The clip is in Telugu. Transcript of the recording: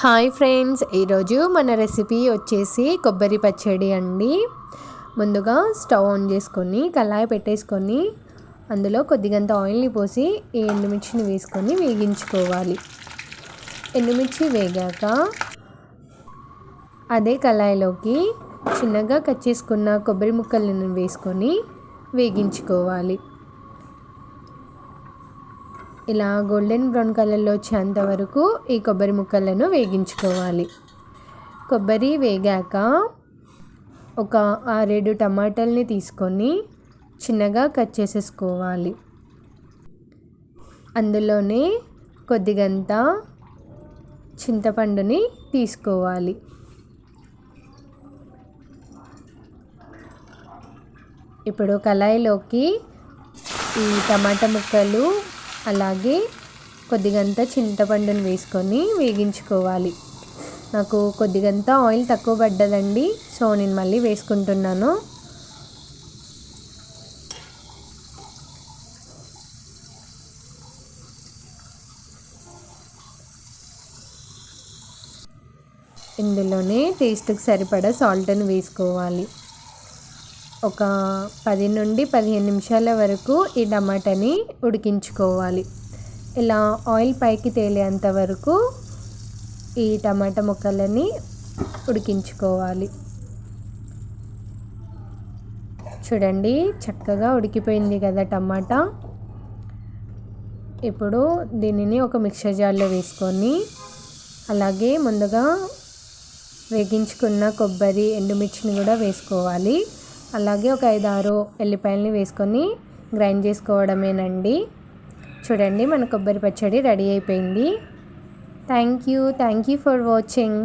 హాయ్ ఫ్రెండ్స్ ఈరోజు మన రెసిపీ వచ్చేసి కొబ్బరి పచ్చడి అండి. ముందుగా స్టవ్ ఆన్ చేసుకొని కళాయి పెట్టేసుకొని అందులో కొద్దిగంత ఆయిల్ని పోసి ఈ ఎండుమిర్చిని వేసుకొని వేగించుకోవాలి. ఎండుమిర్చి వేగాక అదే కళాయిలోకి చిన్నగా కట్ చేసుకున్న కొబ్బరి ముక్కలను వేసుకొని వేగించుకోవాలి. ఇలా గోల్డెన్ బ్రౌన్ కలర్లో వచ్చేంత వరకు ఈ కొబ్బరి ముక్కలను వేగించుకోవాలి. కొబ్బరి వేగాక ఒక ఆరేడు టమాటాలని తీసుకొని చిన్నగా కట్ చేసేసుకోవాలి. అందులోనే కొద్దిగంత చింతపండుని తీసుకోవాలి. ఇప్పుడు కళాయిలోకి ఈ టమాటా ముక్కలు అలాగే కొద్దిగంత చింతపండుని వేసుకొని వేగించుకోవాలి. నాకు కొద్దిగంత ఆయిల్ తక్కువ పడ్డదండి సో నేను మళ్ళీ వేసుకుంటున్నాను. ఇందులోనే టేస్ట్కి సరిపడా సాల్ట్ని వేసుకోవాలి. ఒక పది నుండి పదిహేను నిమిషాల వరకు ఈ టమాటాని ఉడికించుకోవాలి. ఇలా ఆయిల్ పైకి తేలేంత వరకు ఈ టమాటా ముక్కలని ఉడికించుకోవాలి. చూడండి చక్కగా ఉడికిపోయింది కదా టమాటా. ఇప్పుడు దీనిని ఒక మిక్సర్ జార్లో వేసుకొని అలాగే ముందుగా వేగించుకున్న కొబ్బరి ఎండుమిర్చిని కూడా వేసుకోవాలి. అలాగే ఒక ఐదు ఆరు ఎల్లిపాయలని వేసుకొని గ్రైండ్ చేసుకోవడమేనండి. చూడండి మన కొబ్బరి పచ్చడి రెడీ అయిపోయింది. Thank you thank you for watching.